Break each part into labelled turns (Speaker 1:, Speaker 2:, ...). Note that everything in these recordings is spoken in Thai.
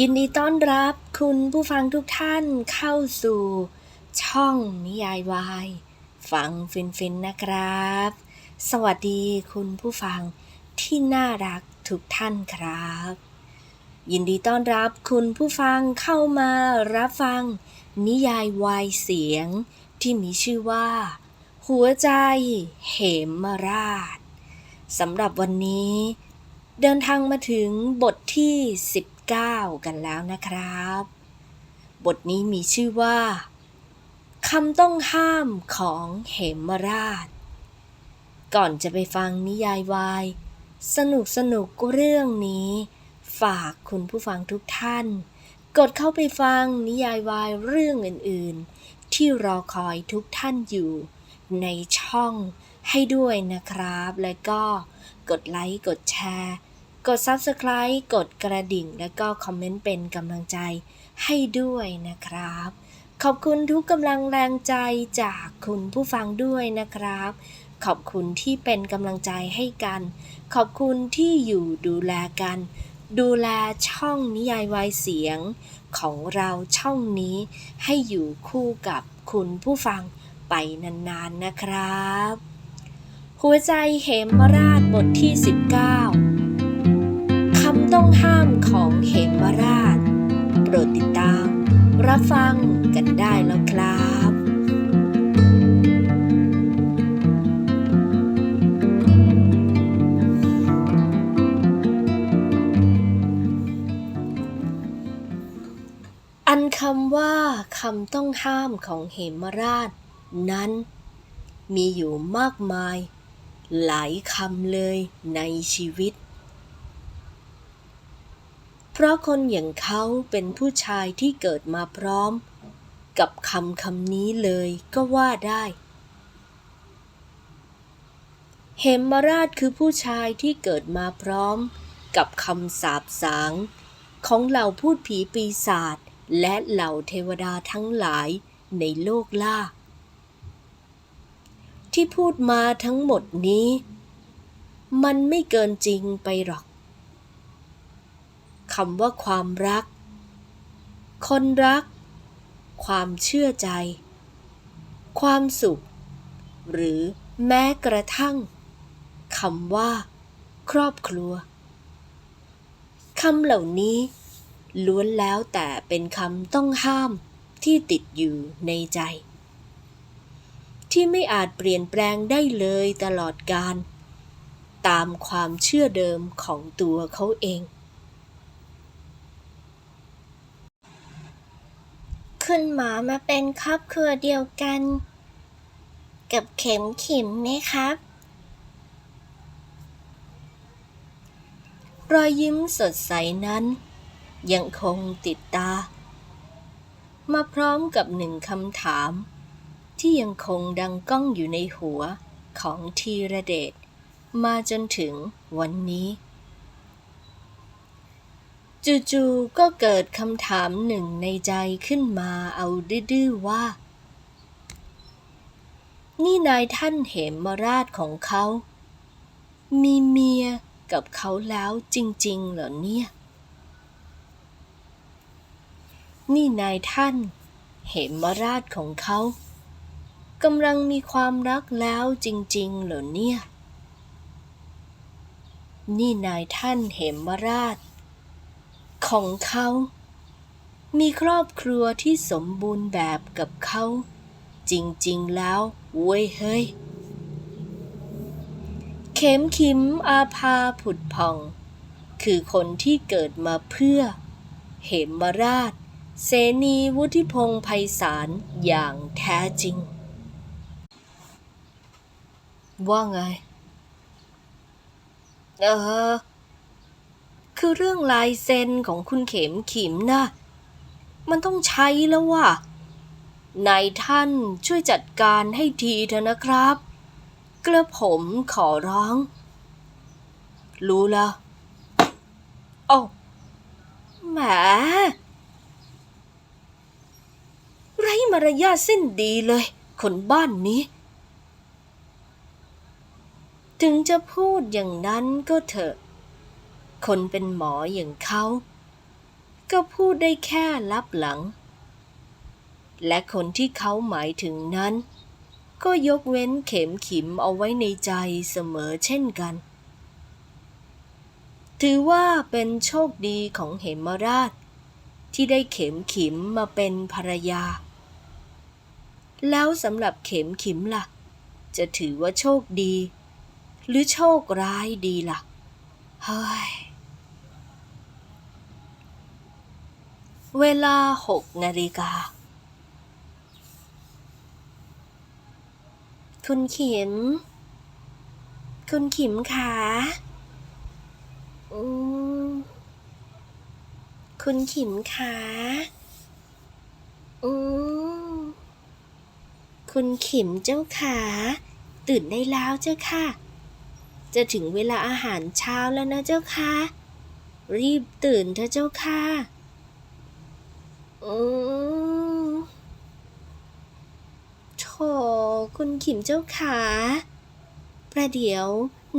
Speaker 1: ยินดีต้อนรับคุณผู้ฟังทุกท่านเข้าสู่ ช่องนิยายวาย ฟังฟินๆนนะครับ สวัสดีคุณผู้ฟังที่น่ารักทุกท่านครับ ยินดีต้อนรับคุณผู้ฟังเข้ามารับฟัง นิยายวายเสียงที่มีชื่อว่า หัวใจเหมราชสำหรับวันนี้ เดินทางมาถึงบทที่ 9 กันแล้วนะครับ บทนี้มีชื่อว่าคำต้องห้ามของเหมราช ก่อนจะไปฟังนิยายวาย สนุกสนุกเรื่องนี้ ฝากคุณผู้ฟังทุกท่าน กดเข้าไปฟังนิยายวายเรื่องอื่น ๆ ที่รอคอยทุกท่านอยู่ ในช่องให้ด้วยนะครับ และก็กดไลค์ กดแชร์ กด Subscribe กดกระดิ่ง และก็คอมเมนต์เป็นกำลังใจให้ด้วยนะครับ ขอบคุณทุกกำลังแรงใจจากคุณผู้ฟังด้วยนะครับ ขอบคุณที่เป็นกำลังใจให้กัน ขอบคุณที่อยู่ดูแลกัน ดูแลช่องนิยายวายเสียง ของเราช่องนี้ให้อยู่คู่กับคุณผู้ฟังไปนานๆนะครับ หัวใจเหมราชบทที่ 19 ต้องห้ามของเหมราช โปรดติดตาม รับฟังกันได้แล้วครับอันคำว่าคำต้องห้ามของเหมราช นั้น มีอยู่มากมาย หลายคำเลยในชีวิต เพราะคนอย่างเขาเป็นผู้ชายที่เกิดมาพร้อม กับคำคำนี้เลยก็ว่าได้ เหมราชคือผู้ชายที่เกิดมาพร้อม กับคำสาบสาง ของเหล่าพูดผีปีศาจและเหล่าเทวดาทั้งหลายในโลกล่า ที่พูดมาทั้งหมดนี้ มันไม่เกินจริงไปหรอก คำว่าความรัก คนรัก ความเชื่อใจ ความสุข หรือแม้กระทั่งคำว่า ครอบครัวคำเหล่านี้ ล้วนแล้วแต่เป็นคำต้องห้ามที่ติดอยู่ในใจ ที่ไม่อาจเปลี่ยนแปลงได้เลยตลอดการ ตามความเชื่อเดิมของตัวเขาเอง
Speaker 2: คุณหมอมาเป็นครอบครัวเดียวกัน กับเข็มขิมไหมครับ
Speaker 1: รอยยิ้มสดใสนั้น ยังคงติดตา มาพร้อมกับหนึ่งคำถาม ที่ยังคงดังก้องอยู่ในหัวของทีระเดชมาจนถึงวันนี้ จู่ๆก็เกิดคำถามหนึ่งในใจขึ้นมาเอาดื้อๆว่า นี่นายท่านเหมราชของเขา มีเมียกับเขาแล้วจริงๆเหรอเนี่ย นี่นายท่าน เหมมราชของเขากำลังมีความรักแล้วจริงๆเหรอเนี่ย นี่นายท่านเหมราช ของเขา มีครอบครัวที่สมบูรณ์แบบกับเขา จริงๆแล้วเว้ยเฮ้ย เข็มขิมอาภาผุดผ่อง คือคนที่เกิดมาเพื่อ เหมราช เสนีวุฒิพงษ์ไพศาลอย่างแท้จริง ว่าไง เออ คือเรื่องลายเซ็นของคุณเข็มขิมนะ มันต้องใช้แล้วว่ะนายท่านช่วยจัดการให้ทีเถอะนะครับ กระผมขอร้อง รู้แล้วโอ้าแหมไรมารยาทสิ้นดีเลย คนบ้านนี้ ถึงจะพูดอย่างนั้นก็เถอะ คนเป็นหมออย่างเขา ก็พูดได้แค่ลับหลัง และคนที่เขาหมายถึงนั้น ก็ยกเว้นเข็มขิมเอาไว้ในใจเสมอเช่นกัน ถือว่าเป็นโชคดีของเหมราช ที่ได้เข็มขิมมาเป็นภรรยา แล้วสำหรับเข็มขิมล่ะ จะถือว่าโชคดี หรือโชคร้ายดีล่ะ เฮ้ย เวลาหกนาฬิกา
Speaker 2: คุณขิม คุณขิมขาอืมคุณขิมขาอืมคุณขิมเจ้าขาตื่นได้แล้วเจ้าค่ะ จะถึงเวลาอาหารเช้าแล้วนะเจ้าค่ะ รีบตื่นเถอะเจ้าค่ะ โถคุณขิมเจ้าขา ประเดี๋ยว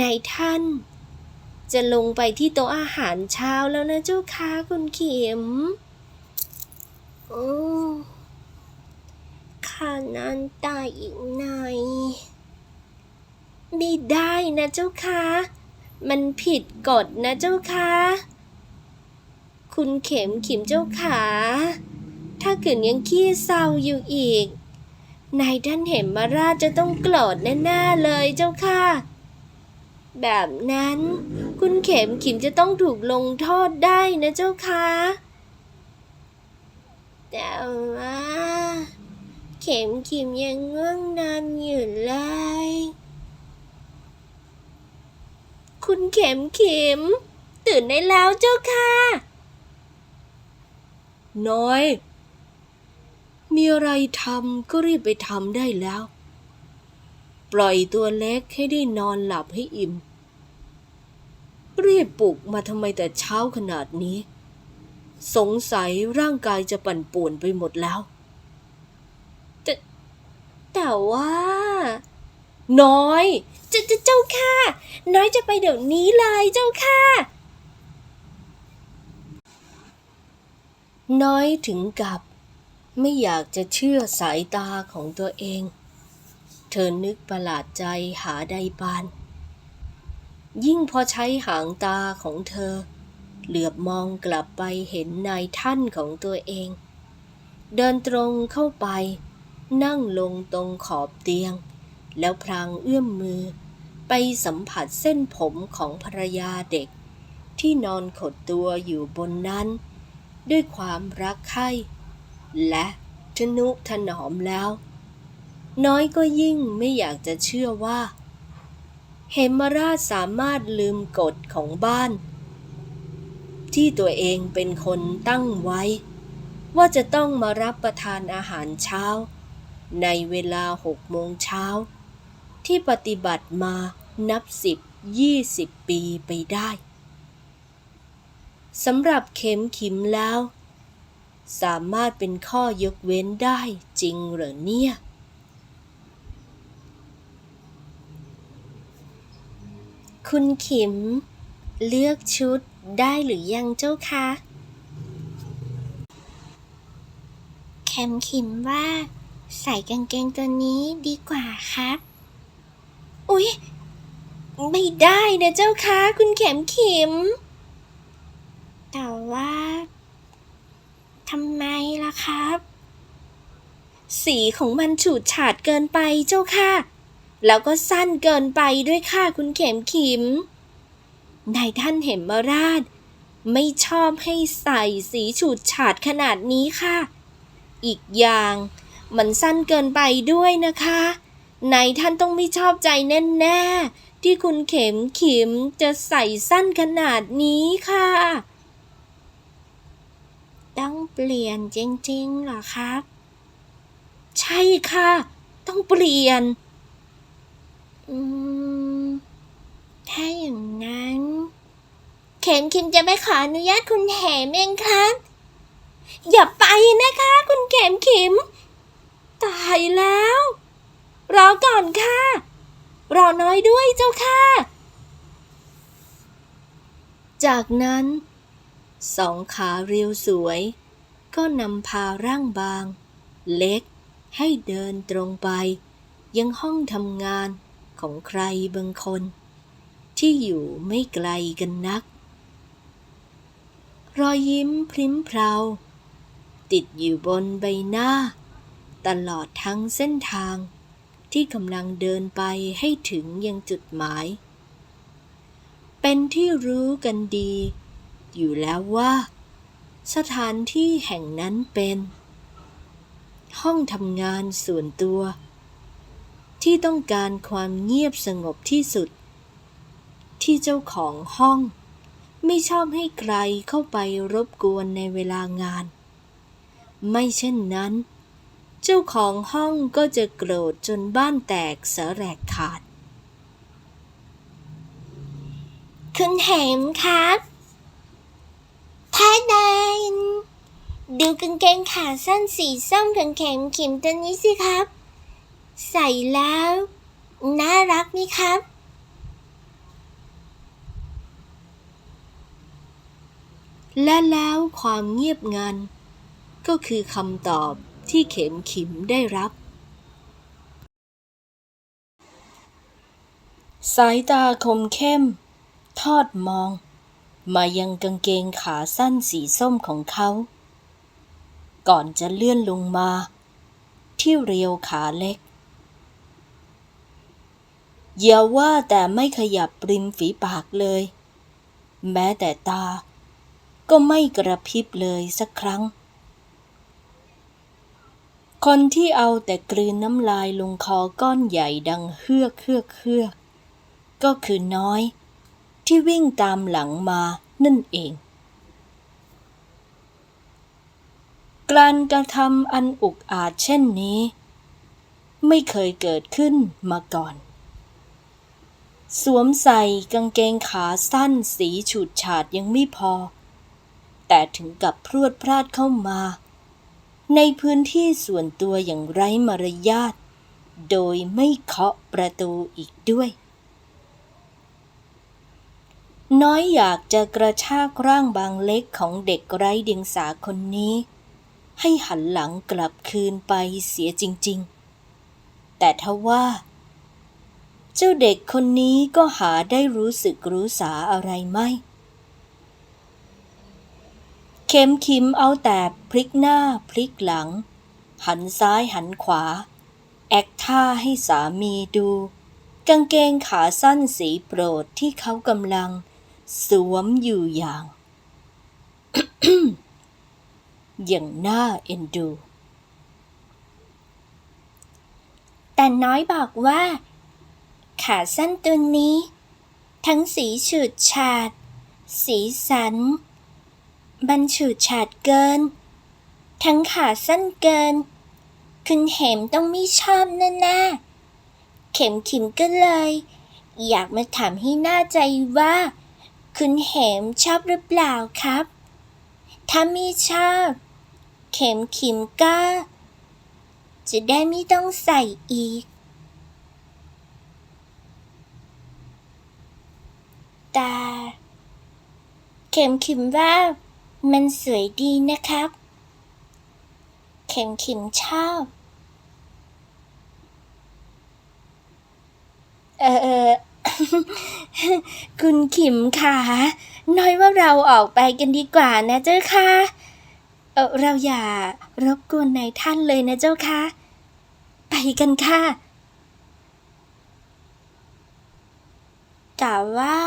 Speaker 2: นายท่าน จะลงไปที่โต๊ะอาหารเช้าแล้วนะเจ้าค่ะคุณขิมโอ้ข้านอนตายอีกน่อยไม่ได้นะเจ้าค่ะมันผิดกฎนะเจ้าค่ะคุณเข็มขิมเจ้าขา ถ้าเกิดยังขี้เศร้าอยู่อีก นายท่านเหมมาราชจะต้องโกรธแน่ๆเลยเจ้าค่ะ แบบนั้น คุณเข็มขิมจะต้องถูกลงโทษได้นะเจ้าค่ะแต่ว่าเข็มขิมยังง่วงนอนอยู่เลย คุณเข็มขิม ตื่นได้แล้วเจ้าค่ะ
Speaker 1: น้อย มีอะไรทำก็รีบไปทำได้แล้ว ปล่อยตัวเล็กให้ได้นอนหลับให้อิ่มรีบปลุกมาทำไมแต่เช้าขนาดนี้ สงสัยร่างกายจะปั่นป่วนไปหมดแล้ว
Speaker 2: แต่แต่ว่า
Speaker 1: น้อย
Speaker 2: จ้าเจ้าเจ้าค่ะ น้อยจะไปเดี๋ยวนี้เลยเจ้าค่ะ
Speaker 1: น้อยถึงกับ ไม่อยากจะเชื่อสายตาของตัวเอง เธอนึกประหลาดใจหาใดปาน ยิ่งพอใช้หางตาของเธอ เหลือบมองกลับไปเห็นนายท่านของตัวเอง เดินตรงเข้าไป นั่งลงตรงขอบเตียง แล้วพลางเอื้อมมือ ไปสัมผัสเส้นผมของภรรยาเด็ก ที่นอนขดตัวอยู่บนนั้น ด้วยความรักใคร่ และทนุถนอมแล้ว น้อยก็ยิ่งไม่อยากจะเชื่อว่า เหมราชสามารถลืมกฎของบ้าน ที่ตัวเองเป็นคนตั้งไว้ ว่าจะต้องมารับประทานอาหารเช้า ในเวลาหกโมงเช้า ที่ปฏิบัติมานับสิบยี่สิบปีไปได้สำหรับเข็มขิมแล้ว สามารถเป็นข้อยกเว้นได้จริงหรือเนี่ย
Speaker 2: คุณขิม เลือกชุดได้หรือยังเจ้าคะแคมขิมว่า ใส่กางเกงตัวนี้ดีกว่าครับ อุ๊ย ไม่ได้นะเจ้าคะคุณเข็มขิม แต่ว่า ทำไมล่ะครับ สีของมันฉูดฉาดเกินไปเจ้าค่ะ แล้วก็สั้นเกินไปด้วยค่ะคุณเข็มขิมนายท่านเหมราช ไม่ชอบให้ใส่สีฉูดฉาดขนาดนี้ค่ะ อีกอย่างมันสั้นเกินไปด้วยนะคะนายท่านต้องไม่ชอบใจแน่ๆที่คุณเข็มขิมจะใส่สั้นขนาดนี้ค่ะ ต้องเปลี่ยนจริงๆหรอครับ ใช่ค่ะ ต้องเปลี่ยน อืม ถ้าอย่างนั้น เข็มคิมจะไม่ขออนุญาตคุณแหมเองครับ อย่าไปนะคะ คุณเขมขิม ตายแล้ว รอก่อนค่ะ รอน้อยด้วยเจ้าค่ะ
Speaker 1: จากนั้น สองขาเรียวสวย ก็นำพาร่างบาง เล็ก ให้เดินตรงไป ยังห้องทำงานของใครบางคน ที่อยู่ไม่ไกลกันนัก รอยยิ้มพริ้มเพราติดอยู่บนใบหน้า ตลอดทั้งเส้นทาง ที่กำลังเดินไปให้ถึงยังจุดหมาย เป็นที่รู้กันดี อยู่แล้วว่า สถานที่แห่งนั้นเป็น ห้องทำงานส่วนตัว ที่ต้องการความเงียบสงบที่สุด ที่เจ้าของห้อง ไม่ชอบให้ใครเข้าไปรบกวนในเวลางาน ไม่เช่นนั้น เจ้าของห้องก็จะโกรธจนบ้านแตกสะแรกขาด
Speaker 2: คุณเหมครับ ท่าแดนดูกางเกงขาสั้นสีส้มของเข็มขิมตัวนี้สิครับ ใส่แล้ว น่ารักนี่ครับ
Speaker 1: และแล้วความเงียบงัน ก็คือคำตอบที่เข็มขิมได้รับ สายตาคมเข้ม ทอดมอง มายังกางเกงขาสั้นสีส้มของเขา ก่อนจะเลื่อนลงมา ที่เรียวขาเล็ก อย่าว่าแต่ไม่ขยับริมฝีปากเลย แม้แต่ตา ก็ไม่กระพริบเลยสักครั้ง คนที่เอาแต่กลืนน้ำลายลงคอก้อนใหญ่ดังเฮือกเฮือกเฮือกก็คือน้อย ที่วิ่งตามหลังมานั่นเอง การกระทำอันอุกอาจเช่นนี้ ไม่เคยเกิดขึ้นมาก่อน สวมใส่กางเกงขาสั้นสีฉูดฉาดยังไม่พอ แต่ถึงกับพรวดพลาดเข้ามา ในพื้นที่ส่วนตัวอย่างไร้มารยาทโดยไม่เคาะประตูอีกด้วย น้อยอยากจะกระชากร่างบางเล็กของเด็กไร้เดียงสาคนนี้ ให้หันหลังกลับคืนไปเสียจริง ๆ แต่ทว่า เจ้าเด็กคนนี้ก็หาได้รู้สึกรู้สาอะไรไม่ เข็มขิมเอาแต่พลิกหน้าพลิกหลัง หันซ้ายหันขวา แอคท่าให้สามีดูกางเกงขาสั้นสีโปรดที่เขากำลัง สวมอยู่อย่าง อย่างน่าเอ็นดู
Speaker 2: แต่น้อยบอกว่า ขาสั้นตัวนี้ ทั้งสีฉูดฉาด สีสันมันฉูดฉาดเกิน ทั้งขาสั้นเกิน คุณเหมต้องไม่ชอบแน่ๆเข็มขิมก็เลย อยากมาถามให้แน่าใจว่า คุณเหมชอบหรือเปล่าครับ ถ้าไม่ชอบ เข็มขิมก็ จะได้ไม่ต้องใส่อีกแต่เข็มขิมว่า มันสวยดีนะครับ เข็มขิมชอบ
Speaker 1: เออ คุณขิมค่ะ น้อยว่าเราออกไปกันดีกว่านะเจ้าค่ะเออเราอย่ารบกวนนายท่านเลยนะเจ้าค่ะ ไปกันค่ะ
Speaker 2: แต่ว่า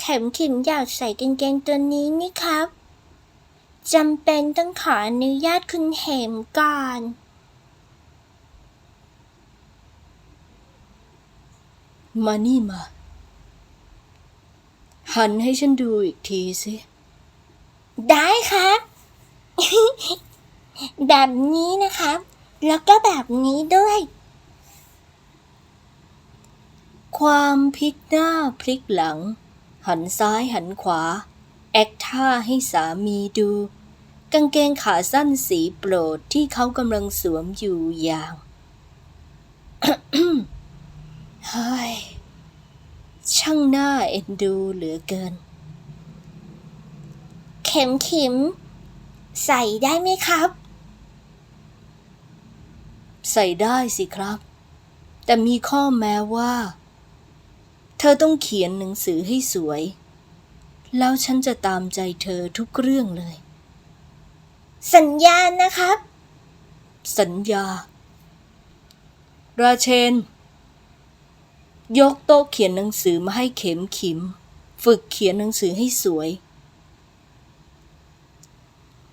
Speaker 2: เข็มขิมอยากใส่กางเกงตัวนี้นี่ครับจำเป็นต้องขออนุญาตคุณเหมก่อน
Speaker 1: มานี่มา หันให้ฉันดูอีกทีสิ
Speaker 2: ได้ครับ แบบนี้นะครับ แล้วก็แบบนี้ด้วย
Speaker 1: ความพลิกหน้าพลิกหลัง หันซ้ายหันขวา แอคท่าให้สามีดูกางเกงขาสั้นสีโปรดที่เขากำลังสวมอยู่อย่าง เฮ้ย ช่างน่าเอ็นดูเหลือเกิน
Speaker 2: ข็มขิม ใส่ได้ไหมครับ
Speaker 1: ใส่ได้สิครับ แต่มีข้อแม้ว่า เธอต้องเขียนหนังสือให้สวย แล้วฉันจะตามใจเธอทุกเรื่องเลย
Speaker 2: สัญญานะครับ
Speaker 1: สัญญา ราเชน ยกโต๊ะเขียนหนังสือมาให้เข็มขิม ฝึกเขียนหนังสือให้สวย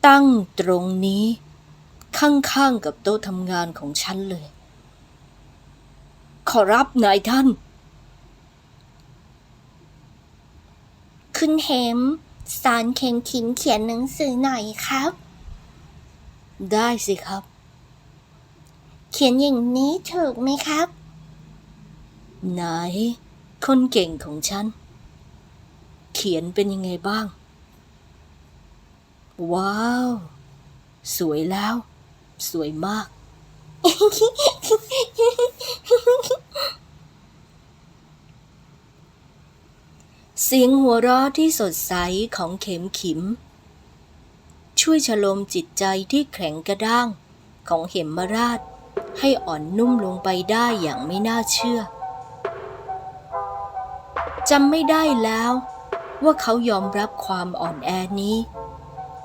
Speaker 1: ตั้งตรงนี้ ข้างๆกับโต๊ะทำงานของฉันเลย ขอรับนายท่าน
Speaker 2: คุณเห็มสอนเข็มขิมเขียนหนังสือหน่อยครับ
Speaker 1: ได้สิครับ
Speaker 2: เขียนอย่างนี้ถูกไหมครับ
Speaker 1: ไหน คนเก่งของฉัน เขียนเป็นยังไงบ้าง ว้าว สวยแล้ว สวยมาก เสียงหัวเราะที่สดใสของเข็มขิม ช่วยชโลมจิตใจที่แข็งกระด้างของเหมมราชให้อ่อนนุ่มลงไปได้อย่างไม่น่าเชื่อ จำไม่ได้แล้ว ว่าเขายอมรับความอ่อนแอนี้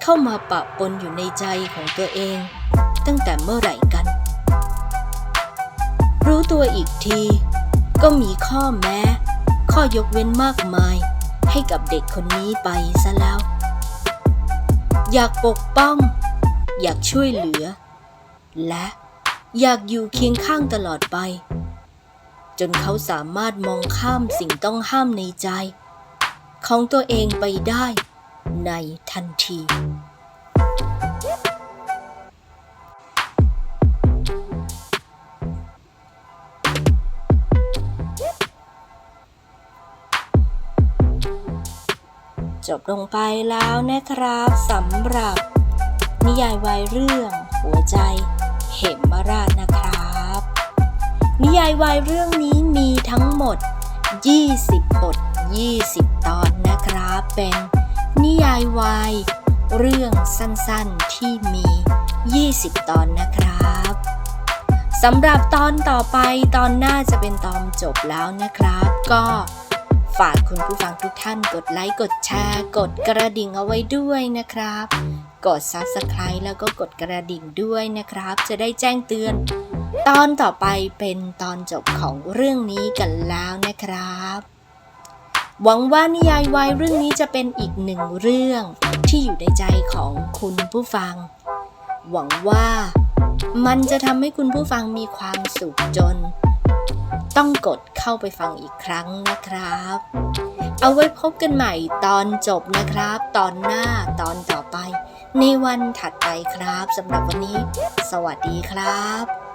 Speaker 1: เข้ามาปะปนอยู่ในใจของตัวเอง ตั้งแต่เมื่อไหร่กัน รู้ตัวอีกที ก็มีข้อแม้ ข้อยกเว้นมากมาย ให้กับเด็กคนนี้ไปซะแล้ว อยากปกป้อง อยากช่วยเหลือ และอยากอยู่เคียงข้างตลอดไป จนเขาสามารถมองข้ามสิ่งต้องห้ามในใจ ของตัวเองไปได้ในทันที จบลงไปแล้วนะครับสำหรับ นิยายวายเรื่อง หัวใจ เหมราชนะครับนิ ยายวายเรื่องนี้มีทั้งหมด 20 บท 20 ตอนนะครับเป็น นิยายวายเรื่องสั้นๆที่มี 20 ตอนนะครับสำหรับตอนต่อไปตอนหน้าจะเป็นตอนจบแล้วนะครับ ก็ฝากคุณผู้ฟังทุกท่านกดไลค์กดแชร์ กดกระดิ่งเอาไว้ด้วยนะครับ กด Subscribe แล้วก็กดกระดิ่งด้วยนะครับ จะได้แจ้งเตือน ตอนต่อไปเป็นตอนจบของเรื่องนี้กันแล้วนะครับ หวังว่านิยายวายเรื่องนี้จะเป็นอีกหนึ่งเรื่องที่อยู่ในใจของคุณผู้ฟัง หวังว่ามันจะทำให้คุณผู้ฟังมีความสุขจน ต้องกดเข้าไปฟังอีกครั้งนะครับ เอาไว้พบกันใหม่ตอนจบนะครับ ตอนหน้าตอนต่อไป ในวันถัดไปครับสำหรับวันนี้ สวัสดีครับ